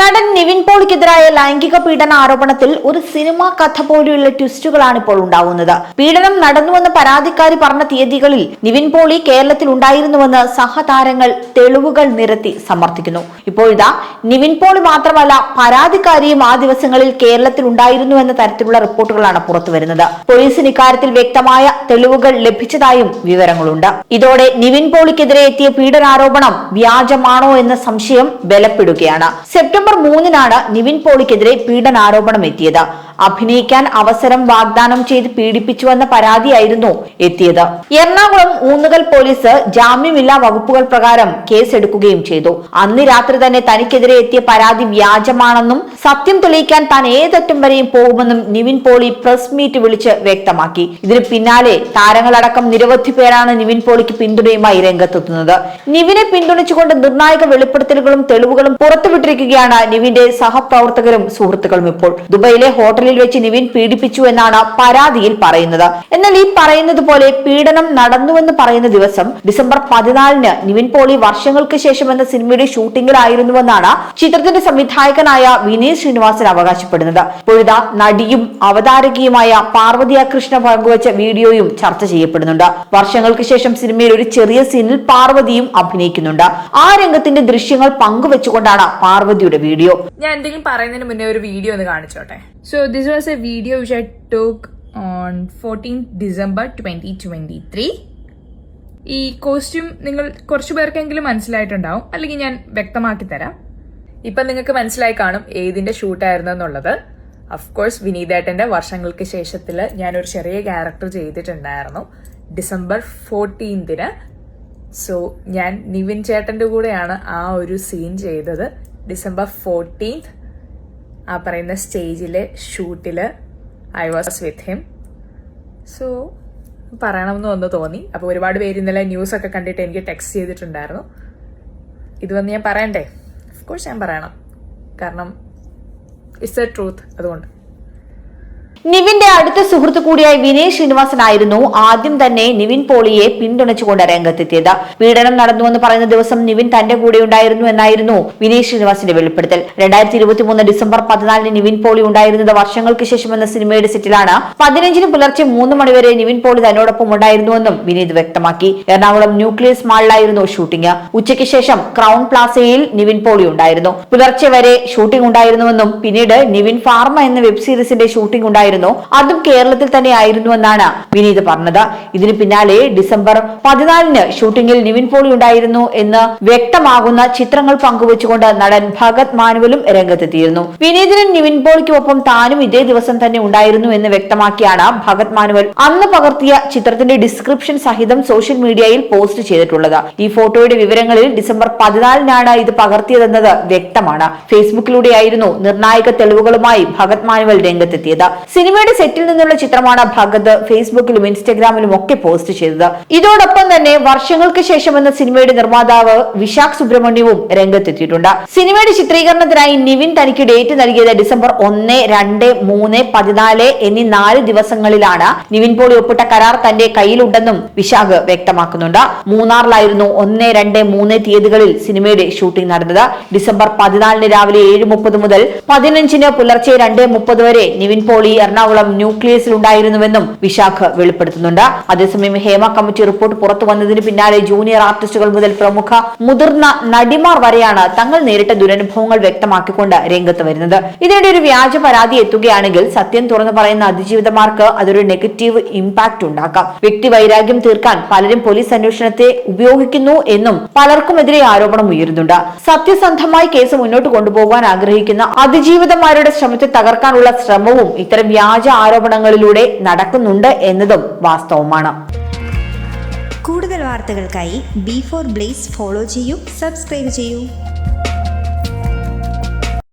നടൻ നിവിൻ പോളിക്കെതിരായ ലൈംഗിക പീഡന ആരോപണത്തിൽ ഒരു സിനിമാ കഥ പോലെയുള്ള ട്വിസ്റ്റുകളാണ് ഇപ്പോൾ ഉണ്ടാവുന്നത്. പീഡനം നടന്നുവെന്ന് പരാതിക്കാരി പറഞ്ഞ തീയതികളിൽ നിവിൻ പോളി കേരളത്തിൽ ഉണ്ടായിരുന്നുവെന്ന് സഹതാരങ്ങൾ തെളിവുകൾ നിരത്തി സമർത്ഥിക്കുന്നു. ഇപ്പോഴിതാ നിവിൻ പോളി മാത്രമല്ല പരാതിക്കാരിയും ആ ദിവസങ്ങളിൽ കേരളത്തിൽ ഉണ്ടായിരുന്നു എന്ന തരത്തിലുള്ള റിപ്പോർട്ടുകളാണ് പുറത്തുവരുന്നത് പോലീസിന് ഇക്കാര്യത്തിൽ വ്യക്തമായ തെളിവുകൾ ലഭിച്ചതായും വിവരങ്ങളുണ്ട്. ഇതോടെ നിവിൻ പോളിക്കെതിരെ എത്തിയ പീഡനാരോപണം വ്യാജമാണോ എന്ന സംശയം ബലപ്പെടുകയാണ്. സെപ്റ്റംബർ മൂന്നിനാണ് നിവിൻ പോളിക്കെതിരെ പീഡനാരോപണം എത്തിയത്. അഭിനയിക്കാൻ അവസരം വാഗ്ദാനം ചെയ്ത് പീഡിപ്പിച്ചുവെന്ന പരാതിയായിരുന്നു എത്തിയത്. എറണാകുളം ഊന്നുകൽ പോലീസ് ജാമ്യമില്ലാ വകുപ്പുകൾ പ്രകാരം കേസെടുക്കുകയും ചെയ്തു. അന്ന് രാത്രി തന്നെ തനിക്കെതിരെ എത്തിയ പരാതി വ്യാജമാണെന്നും സത്യം തെളിയിക്കാൻ താൻ ഏതറ്റം വരെയും പോകുമെന്നും നിവിൻ പോളി പ്രസ് മീറ്റ് വിളിച്ച് വ്യക്തമാക്കി. ഇതിന് പിന്നാലെ താരങ്ങളടക്കം നിരവധി പേരാണ് നിവിൻ പോളിക്ക് പിന്തുണയുമായി രംഗത്തെത്തുന്നത്. നിവിനെ പിന്തുണച്ചുകൊണ്ട് നിർണായക വെളിപ്പെടുത്തലുകളും തെളിവുകളും പുറത്തുവിട്ടിരിക്കുകയാണ് നിവിന്റെ സഹപ്രവർത്തകരും സുഹൃത്തുക്കളും ഇപ്പോൾ. ദുബൈയിലെ ഹോട്ടലിൽ വെച്ച് നിവിൻ പീഡിപ്പിച്ചു എന്നാണ് പരാതിയിൽ പറയുന്നത്. എന്നാൽ ഈ പറയുന്നത് പോലെ പീഡനം നടന്നുവെന്ന് പറയുന്ന ദിവസം ഡിസംബർ പതിനാലിന് നിവിൻ പോളി വർഷങ്ങൾക്ക് ശേഷം എന്ന സിനിമയുടെ ഷൂട്ടിംഗിലായിരുന്നുവെന്നാണ് ചിത്രത്തിന്റെ സംവിധായകനായ വിനീത് ശ്രീനിവാസൻ അവകാശപ്പെടുന്നത്. പൊഴുത നടിയും അവതാരകയുമായ പാർവതിയ കൃഷ്ണ പങ്കുവച്ച വീഡിയോയും ചർച്ച ചെയ്യപ്പെടുന്നുണ്ട്. വർഷങ്ങൾക്ക് ശേഷം സിനിമയിൽ ഒരു ചെറിയ സീനിൽ പാർവതിയും അഭിനയിക്കുന്നുണ്ട്. ആ രംഗത്തിന്റെ ദൃശ്യങ്ങൾ പങ്കുവെച്ചുകൊണ്ടാണ് പാർവതിയുടെ വീഡിയോ. ഞാൻ എന്തെങ്കിലും പറയുന്നതിന് മുന്നേ ഒരു വീഡിയോ ഒന്ന് കാണിച്ചോട്ടെ? So a video which I talk on fourteen December twenty twenty three ഈ കോസ്റ്റ്യൂം നിങ്ങൾ കുറച്ചു പേർക്കെങ്കിലും മനസ്സിലായിട്ടുണ്ടാവും. അല്ലെങ്കിൽ ഞാൻ വ്യക്തമാക്കി തരാം. ഇപ്പം നിങ്ങൾക്ക് മനസ്സിലായി കാണും ഏതിന്റെ ഷൂട്ടായിരുന്നു എന്നുള്ളത്. അഫ്കോഴ്സ് വിനീതേട്ടന്റെ വർഷങ്ങൾക്ക് ശേഷത്തിൽ ഞാനൊരു ചെറിയ ക്യാരക്ടർ ചെയ്തിട്ടുണ്ടായിരുന്നു. ഡിസംബർ ഫോർട്ടീൻതിന് സോ ഞാൻ നിവിൻ ചേട്ടന്റെ കൂടെയാണ് ആ ഒരു സീൻ ചെയ്തത്. ഡിസംബർ ഫോർട്ടീൻത് ആ പറയുന്ന സ്റ്റേജിലെ ഷൂട്ടിൽ I was with him so പറയണമെന്ന് ഒന്ന് തോന്നി. അപ്പോൾ ഒരുപാട് പേര് ഇന്നലെ ന്യൂസ് ഒക്കെ കണ്ടിട്ട് എനിക്ക് ടെക്സ്റ്റ് ചെയ്തിട്ടുണ്ടായിരുന്നു. ഇത് വന്ന് ഞാൻ പറയണ്ടേ? ഓഫ് കോഴ്സ് ഞാൻ പറയണം. കാരണം ഇറ്റ്സ് എ ട്രൂത്ത് അതുകൊണ്ട്. നിവിന്റെ അടുത്ത സുഹൃത്തു കൂടിയായ വിനയ് ശ്രീനിവാസനായിരുന്നു. ആദ്യം തന്നെ നിവിൻ പോളിയെ പിന്തുണച്ചുകൊണ്ട് രംഗത്തെത്തിയത്. പീഡനം നടന്നുവെന്ന് പറയുന്ന ദിവസം നിവിൻ തന്റെ കൂടെ ഉണ്ടായിരുന്നു എന്നായിരുന്നു വിനയ് ശ്രീനിവാസിന്റെ വെളിപ്പെടുത്തൽ. രണ്ടായിരത്തി ഇരുപത്തി മൂന്ന് ഡിസംബർ പതിനാലിന് നിവിൻ പോളി ഉണ്ടായിരുന്നത് വർഷങ്ങൾക്ക് ശേഷം എന്ന സിനിമയുടെ സെറ്റിലാണ്. പതിനഞ്ചിന് പുലർച്ചെ മൂന്ന് മണിവരെ നിവിൻ പോളി തന്നോടൊപ്പം ഉണ്ടായിരുന്നുവെന്നും വിനീത് വ്യക്തമാക്കി. എറണാകുളം ന്യൂക്ലിയസ് മാളിലായിരുന്നു ഷൂട്ടിംഗ്. ഉച്ചയ്ക്ക് ശേഷം ക്രൗൺ പ്ലാസയിൽ നിവിൻ പോളി ഉണ്ടായിരുന്നു. പുലർച്ചെ വരെ ഷൂട്ടിംഗ് ഉണ്ടായിരുന്നുവെന്നും പിന്നീട് നിവിൻ ഫാർമ എന്ന വെബ് സീരീസിന്റെ ഷൂട്ടിംഗ് ഉണ്ടായിരുന്നു. അതും കേരളത്തിൽ തന്നെ ആയിരുന്നു എന്നാണ് വിനീത് പറഞ്ഞത്. ഇതിന് പിന്നാലെ ഡിസംബർ പതിനാലിന് ഷൂട്ടിംഗിൽ നിവിൻ പോളി ഉണ്ടായിരുന്നു എന്ന് വ്യക്തമാകുന്ന ചിത്രങ്ങൾ പങ്കുവച്ചുകൊണ്ട് നടൻ ഭഗത് മാനുവലും രംഗത്തെത്തിയിരുന്നു. വിനീതിനും നിവിൻ പോളിക്കൊപ്പം താനും ഇതേ ദിവസം തന്നെ ഉണ്ടായിരുന്നു എന്ന് വ്യക്തമാക്കിയാണ് ഭഗത് മാനുവൽ അന്ന് പകർത്തിയ ചിത്രത്തിന്റെ ഡിസ്ക്രിപ്ഷൻ സഹിതം സോഷ്യൽ മീഡിയയിൽ പോസ്റ്റ് ചെയ്തിട്ടുള്ളത്. ഈ ഫോട്ടോയുടെ വിവരങ്ങളിൽ ഡിസംബർ പതിനാലിനാണ് ഇത് പകർത്തിയതെന്നത് വ്യക്തമാണ്. ഫേസ്ബുക്കിലൂടെയായിരുന്നു നിർണായക തെളിവുകളുമായി ഭഗത് മാനുവൽ രംഗത്തെത്തിയത്. സിനിമയുടെ സെറ്റിൽ നിന്നുള്ള ചിത്രമാണ് ഭഗത് ഫേസ്ബുക്കിലും ഇൻസ്റ്റഗ്രാമിലും ഒക്കെ പോസ്റ്റ് ചെയ്തത്. ഇതോടൊപ്പം തന്നെ വർഷങ്ങൾക്ക് ശേഷം എന്ന സിനിമയുടെ നിർമ്മാതാവ് വിശാഖ് സുബ്രഹ്മണ്യവും രംഗത്തെത്തിയിട്ടുണ്ട്. സിനിമയുടെ ചിത്രീകരണത്തിനായി നിവിൻ തനിക്ക് ഡേറ്റ് നൽകിയത് ഡിസംബർ ഒന്ന് രണ്ട് മൂന്ന് പതിനാല് എന്നീ നാല് ദിവസങ്ങളിലാണ് നിവിൻ പോളി ഒപ്പിട്ട കരാർ തന്റെ കയ്യിലുണ്ടെന്നും വിശാഖ് വ്യക്തമാക്കുന്നുണ്ട്. മൂന്നാറിലായിരുന്നു ഒന്ന് രണ്ട് മൂന്ന് തീയതികളിൽ സിനിമയുടെ ഷൂട്ടിംഗ് നടന്നത്. ഡിസംബർ പതിനാലിന് രാവിലെ ഏഴ് മുപ്പത് മുതൽ പതിനഞ്ചിന് പുലർച്ചെ രണ്ട് മുപ്പത് വരെ നിവിൻ പോളി എറണാകുളം ന്യൂക്ലിയസിൽ ഉണ്ടായിരുന്നുവെന്നും വിശാഖ് വെളിപ്പെടുത്തുന്നുണ്ട്. അതേസമയം ഹേമ കമ്മിറ്റി റിപ്പോർട്ട് പുറത്തു വന്നതിന് പിന്നാലെ ജൂനിയർ ആർട്ടിസ്റ്റുകൾ മുതൽ പ്രമുഖ മുതിർന്ന നടിമാർ വരെയാണ് തങ്ങൾ നേരിട്ട ദുരനുഭവങ്ങൾ വ്യക്തമാക്കിക്കൊണ്ട് രംഗത്ത് വരുന്നത്. ഇതിനിടെ ഒരു വ്യാജ പരാതി എത്തുകയാണെങ്കിൽ സത്യം തുറന്നു പറയുന്ന അതിജീവിതമാർക്ക് അതൊരു നെഗറ്റീവ് ഇമ്പാക്ട് ഉണ്ടാക്കാം. വ്യക്തി വൈരാഗ്യം തീർക്കാൻ പലരും പോലീസ് അന്വേഷണത്തെ ഉപയോഗിക്കുന്നു എന്നും പലർക്കുമെതിരെ ആരോപണം ഉയരുന്നുണ്ട്. സത്യസന്ധമായി കേസ് മുന്നോട്ട് കൊണ്ടുപോകാൻ ആഗ്രഹിക്കുന്ന അതിജീവിതമാരുടെ ശ്രമത്തെ തകർക്കാനുള്ള ശ്രമവും ഇത്തരം വ്യാജ ആരോപണങ്ങളിലൂടെ നടക്കുന്നുണ്ട് എന്നതും വാസ്തവമാണ്. കൂടുതൽ വാർത്തകൾക്കായി ബി ഫോർ ബ്ലേസ് ഫോളോ ചെയ്യൂ സബ്സ്ക്രൈബ് ചെയ്യൂ.